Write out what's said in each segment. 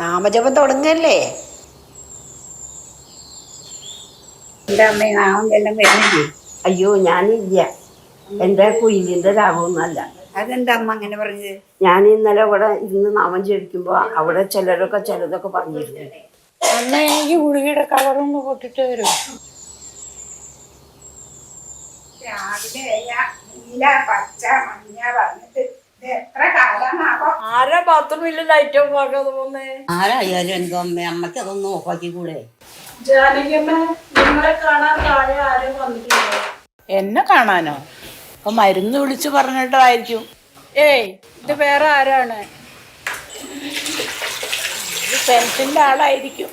നാമജപം തുടങ്ങല്ലേ? എന്റെ അമ്മ നാമം ചെല്ലം വരുന്നില്ലേ? അയ്യോ ഞാനില്ല. എന്റെ കുയിലിന്റെ രാഗമൊന്നുമല്ല അതെന്താ അമ്മ അങ്ങനെ പറഞ്ഞത്? ഞാൻ ഇന്നലെ ഇവിടെ ഇന്ന് നാമം ജപിക്കുമ്പോൾ അവിടെ ചിലരൊക്കെ ചിലതൊക്കെ പറഞ്ഞിരുന്നു. അമ്മ എനിക്ക് ഗുളികയുടെ കവറൊന്ന് പൊട്ടിട്ട് തരും രാവിലെ നീല പച്ച മഞ്ഞ പറഞ്ഞിട്ട് ആരാ ബാത്റൂമിൽ ലൈറ്റ് ഓഫ് ആക്കാതെ പോന്നേ ആരായാലും എന്തോ അമ്മ അമ്മയ്ക്ക് അതൊന്നും കൂടെ? താഴെ ആരും വന്നിട്ടില്ല. എന്നെ കാണാനോ? അപ്പൊ മരുന്ന് വിളിച്ചു പറഞ്ഞിട്ടായിരിക്കും ഏയ് ഇത് വേറെ ആരാണ്? ഇത് പെൻഷന്റെ ആളായിരിക്കും.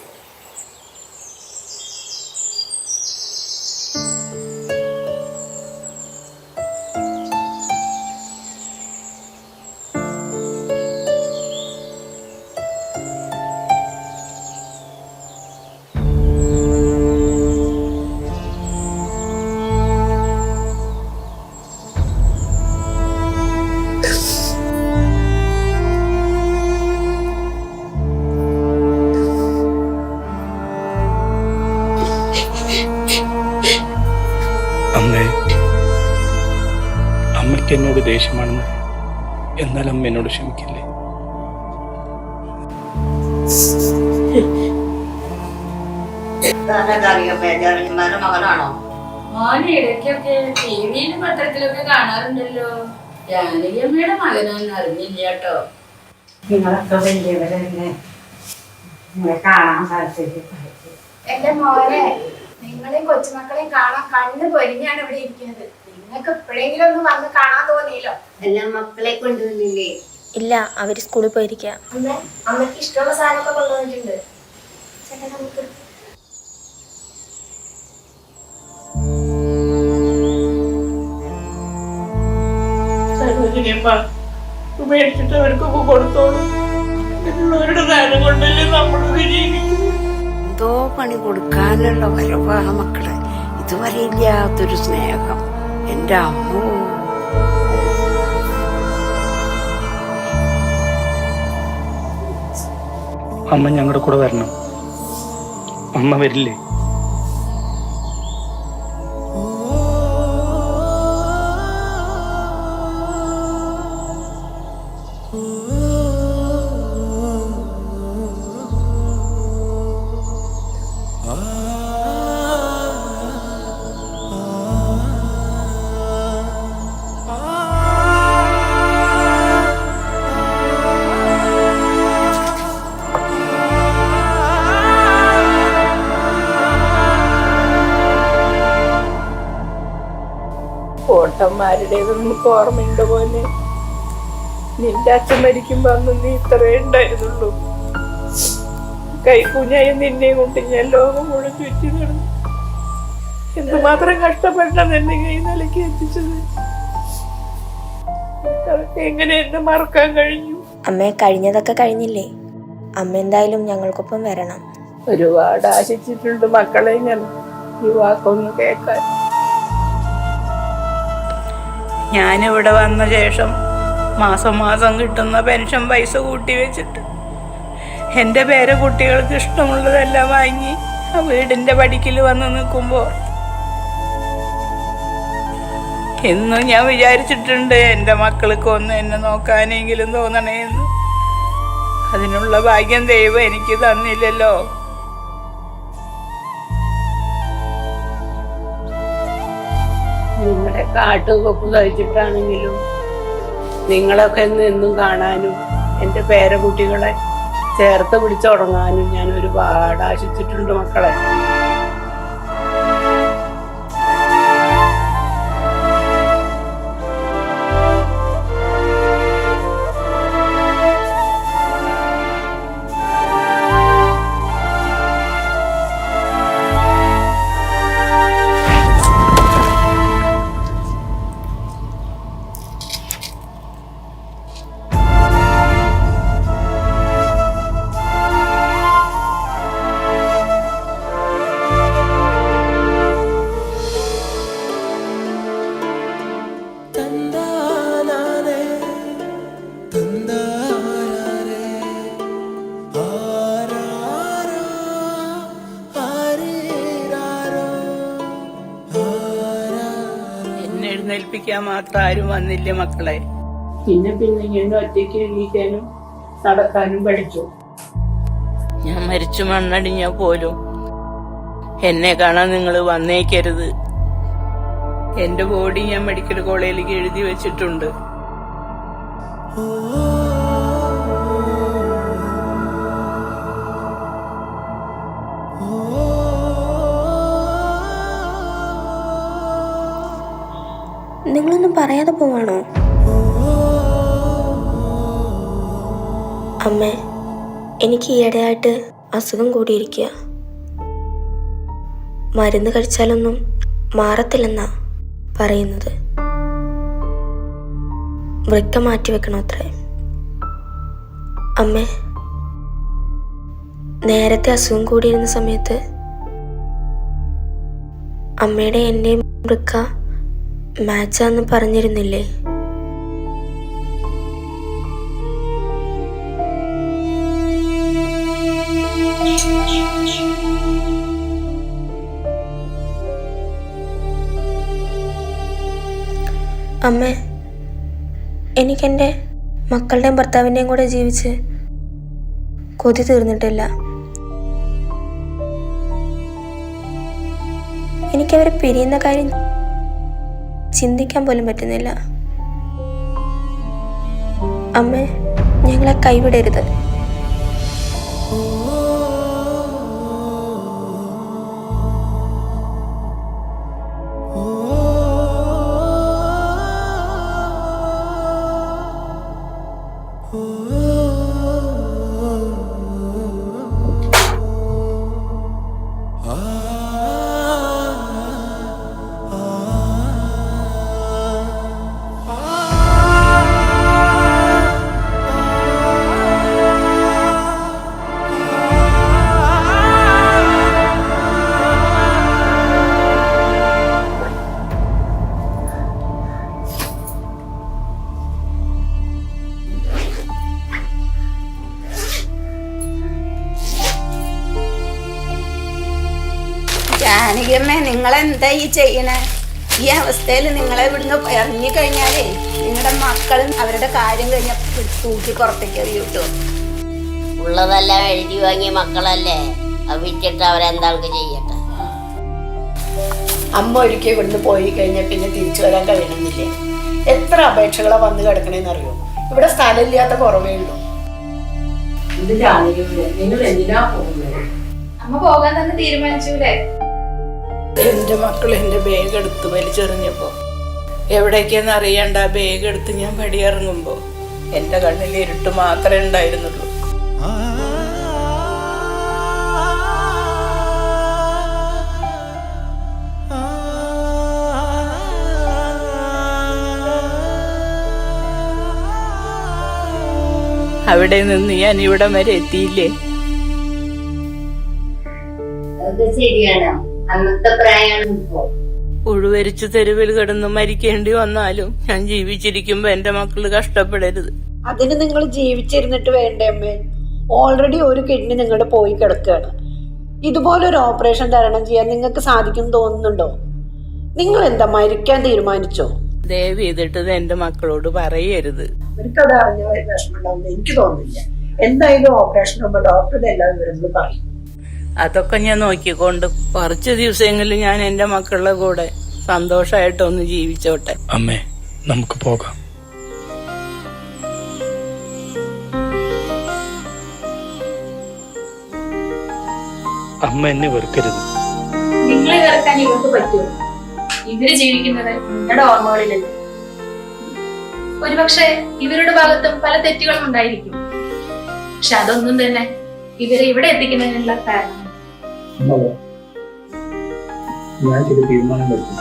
ദേഷ്യമാണെന്ന് എന്നാൽ അമ്മ എന്നോട് ക്ഷമിക്കില്ലേ? മോൻ ഇടയ്ക്കൊക്കെ ടിവിയിലും പത്രത്തിലൊക്കെ കാണാറുണ്ടല്ലോ. ജാനകിയമ്മയുടെ മകനാണെന്ന് അറിഞ്ഞില്ല കേട്ടോ. നിങ്ങളൊക്കെ വലിയവരല്ലേ? നിങ്ങളെ കാണാൻ താല്പര്യം. എന്റെ മോനെ നിങ്ങളെയും കൊച്ചുമക്കളെയും കാണാൻ കണ്ണ് പൊരിഞ്ഞാണ് ഇവിടെ ഇരിക്കുന്നത്. നിങ്ങൾക്ക് എപ്പോഴെങ്കിലും ഒന്ന് വന്ന് കാണാൻ തോന്നിയല്ലോ? എല്ലാ മക്കളെ കൊണ്ടുവന്നില്ലേ? ഇല്ല അവർ സ്കൂളിൽ പോയിരിക്കുക അമ്മയ്ക്ക് ഇഷ്ടമുള്ള സാധനമൊക്കെ കൊണ്ടുവന്നിട്ടുണ്ട്. ചേട്ടാ നമുക്ക് മേടിച്ചിട്ട് അവർക്കൊക്കെ കൊടുത്തോളൂ. മറ്റുള്ളവരുടെ കാര്യം കൊണ്ടല്ലേ നമ്മളൊക്കെ എന്തോ പണി കൊടുക്കാനുള്ള വരവാ മക്കളെ. ഇതുവരെ ഇല്ലാത്തൊരു സ്നേഹം. എന്റെ അമ്മോ. അമ്മ ഞങ്ങളുടെ കൂടെ വരണം. അമ്മ വരില്ലേ? ഓട്ടന്മാരുടേത് നമുക്ക് ഓർമ്മയുണ്ട് പോലെ നിന്റെ അച്ഛൻ മരിക്കുമ്പോ അന്ന് നീ ഇത്രേ ഉണ്ടായിരുന്നുള്ളൂ. കൈക്കുഞ്ഞായി നിന്നെ കൊണ്ട് ഞാൻ ലോകം മുഴുവൻ ചുറ്റി നടന്നു. എന്തുമാത്രം കഷ്ടപ്പെട്ടാണ് എന്നെ കൈ നിലയ്ക്ക് എത്തിച്ചത്? എങ്ങനെ എന്നെ മറക്കാൻ കഴിഞ്ഞു? അമ്മയെ കഴിഞ്ഞതൊക്കെ കഴിഞ്ഞില്ലേ? അമ്മ എന്തായാലും ഞങ്ങൾക്കൊപ്പം വരണം. ഒരുപാട് ആശിച്ചിട്ടുണ്ട് മക്കളെ ഞാൻ. ഈ വാക്കൊന്ന് കേൾക്കാൻ. ഞാനിവിടെ വന്ന ശേഷം മാസം മാസം കിട്ടുന്ന പെൻഷൻ പൈസ കൂട്ടി വെച്ചിട്ട് എന്റെ പേരെ കുട്ടികൾക്ക് ഇഷ്ടമുള്ളതെല്ലാം വാങ്ങി ആ വീടിന്റെ പടിക്കൽ വന്ന് നിൽക്കുമ്പോൾ എന്നും ഞാൻ വിചാരിച്ചിട്ടുണ്ട് എന്റെ മക്കൾക്ക് ഒന്ന് എന്നെ നോക്കാനെങ്കിലും തോന്നണേന്ന്. അതിനുള്ള ഭാഗ്യം ദൈവം എനിക്ക് തന്നില്ലല്ലോ. നിങ്ങളുടെ കാട്ടുകൊപ്പ് കഴിച്ചിട്ടാണെങ്കിലും നിങ്ങളൊക്കെ എന്നും കാണാനും എന്റെ പേരക്കുട്ടികളെ ചേർത്ത് പിടിച്ചുടങ്ങാനും ഞാൻ ഒരുപാട് ആശിച്ചിട്ടുണ്ട് മക്കളെ. എഴുന്നേൽപ്പിക്കാൻ മാത്രം ആരും വന്നില്ല മക്കളെ. പിന്നെ പിന്നെ ഇങ്ങനെ ഒറ്റയ്ക്ക് എണീക്കാനും നടക്കാനും പഠിച്ചു. ഞാൻ മരിച്ചു മണ്ണടിഞ്ഞ പോലും എന്നെ കാണാൻ നിങ്ങൾ വന്നേക്കരുത്. എന്റെ ബോഡി ഞാൻ മെഡിക്കൽ കോളേജിലേക്ക് എഴുതി വെച്ചിട്ടുണ്ട്. നിങ്ങളൊന്നും പറയാതെ പോവാണോ? അമ്മ എനിക്ക് ഈയിടെയായിട്ട് അസുഖം കൂടിയിരിക്കുക മരുന്ന് കഴിച്ചാലൊന്നും മാറത്തില്ലെന്നാ പറയുന്നത്. വൃക്ക മാറ്റി വെക്കണത്രേ അമ്മേ നേരത്തെ അസുഖം കൂടിയിരുന്ന സമയത്ത് അമ്മയുടെ എന്റെയും വൃക്ക മാച്ചാന്ന് പറഞ്ഞിരുന്നില്ലേ? അമ്മ എനിക്കെന്റെ മക്കളുടെയും ഭർത്താവിന്റെയും കൂടെ ജീവിച്ച് കൊതി തീർന്നിട്ടില്ല. എനിക്കവരെ പിരിയുന്ന കാര്യം ചിന്തിക്കാൻ പോലും പറ്റുന്നില്ല. അമ്മ ഞങ്ങളെ കൈവിടരുത്. നിങ്ങളെന്താ ഈ ചെയ്യണേ? ഈ അവസ്ഥയിൽ നിങ്ങളെ ഇവിടുന്ന് ഇറങ്ങി കഴിഞ്ഞാലേ നിങ്ങളുടെ മക്കളും അവരുടെ കാര്യം കഴിഞ്ഞ തൂക്കി പുറത്തേക്ക് എറിയിട്ടു ഉള്ളതെല്ലാം എഴുതി വാങ്ങിയ മക്കളല്ലേ? അത് വിറ്റിട്ട് അവരെന്താൾക്ക് ചെയ്യട്ടെ? അമ്മ ഒരിക്കൽ ഇവിടുന്ന് പോയി കഴിഞ്ഞാൽ പിന്നെ തിരിച്ചു വരാൻ കഴിയണമെന്നില്ലേ? എത്ര അപേക്ഷകളാ വന്ന് കിടക്കണേന്ന് അറിയോ ഇവിടെ സ്ഥലമില്ലാത്ത കുറവേ ഉള്ളൂ. അമ്മ പോകാൻ തന്നെ തീരുമാനിച്ചൂലേ എന്റെ മക്കൾ എന്റെ ബാഗ് എടുത്ത് വലിച്ചെറിഞ്ഞപ്പോൾ എവിടേക്കെന്ന് അറിയണ്ട ബാഗ് എടുത്ത് ഞാൻ പടിയിറങ്ങുമ്പോൾ എന്റെ കണ്ണിൽ ഇരുട്ട് മാത്രമേ ഉണ്ടായിരുന്നുള്ളൂ. അവിടെ നിന്ന് ഞാൻ ഇവിടം വരെ എത്തിയില്ലേ? ശരിയാണ്. അന്നത്തെ പ്രായമാണ് ഇപ്പോ. ഉഴുവരിച്ച് തെരുവിൽ കിടന്ന് മരിക്കേണ്ടി വന്നാലും ഞാൻ ജീവിച്ചിരിക്കുമ്പോ എന്റെ മക്കൾ കഷ്ടപ്പെടരുത്. അതിന് നിങ്ങൾ ജീവിച്ചിരുന്നിട്ട് വേണ്ടേ അമ്മേ? ഓൾറെഡി ഒരു കിഡ്നി നിങ്ങളുടെ പോയി കിടക്കുകയാണ് ഇതുപോലൊരു ഓപ്പറേഷൻ തരണം ചെയ്യാൻ നിങ്ങൾക്ക് സാധിക്കും തോന്നുന്നുണ്ടോ? നിങ്ങൾ എന്താ മരിക്കാൻ തീരുമാനിച്ചോ? ദയവ് ചെയ്തിട്ട് എന്റെ മക്കളോട് പറയരുത്. അവർക്കത് അറിഞ്ഞ വിഷമം എനിക്ക് തോന്നുന്നില്ല. എന്തായാലും ഓപ്പറേഷൻ ഡോക്ടർ ഡോക്ടറുടെ എല്ലാ വിവരങ്ങളും പറയും. അതൊക്കെ ഞാൻ നോക്കിക്കൊണ്ട് കുറച്ച് ദിവസങ്ങളിൽ ഞാൻ എന്റെ മക്കളുടെ കൂടെ സന്തോഷമായിട്ടൊന്ന് ജീവിച്ചോട്ടെ. അമ്മേ നമുക്ക് പോകാം. അമ്മ എന്നെ വെറുക്കരുത്. നിങ്ങളെ വെറുക്കാൻ ഇവർക്ക് പറ്റുമോ? ഇവർ ജീവിക്കുന്നത് നിങ്ങളുടെ ഓർമ്മകളിലല്ല? ഒരുപക്ഷെ ഇവരുടെ ഭാഗത്തും പല തെറ്റുകളും ഉണ്ടായിരിക്കും. പക്ഷെ അതൊന്നും തന്നെ ഇവരെ ഇവിടെ എത്തിക്കുന്നതിനുള്ള കാരണം ഞാൻ ചില തീരുമാനം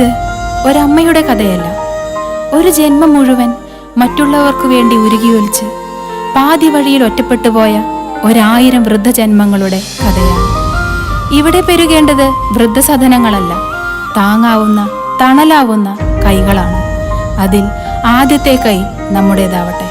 ഇത് ഒരമ്മയുടെ കഥയല്ല. ഒരു ജന്മം മുഴുവൻ മറ്റുള്ളവർക്ക് വേണ്ടി ഉരുകിയൊലിച്ച് പാതി വഴിയിൽ ഒറ്റപ്പെട്ടു പോയ ഒരായിരം വൃദ്ധജന്മങ്ങളുടെ കഥയാണ്. ഇവിടെ പെരുകേണ്ടത് വൃദ്ധസദനങ്ങളല്ല താങ്ങാവുന്ന തണലാവുന്ന കൈകളാണ്. അതിൽ ആദ്യത്തെ കൈ നമ്മുടേതാവട്ടെ.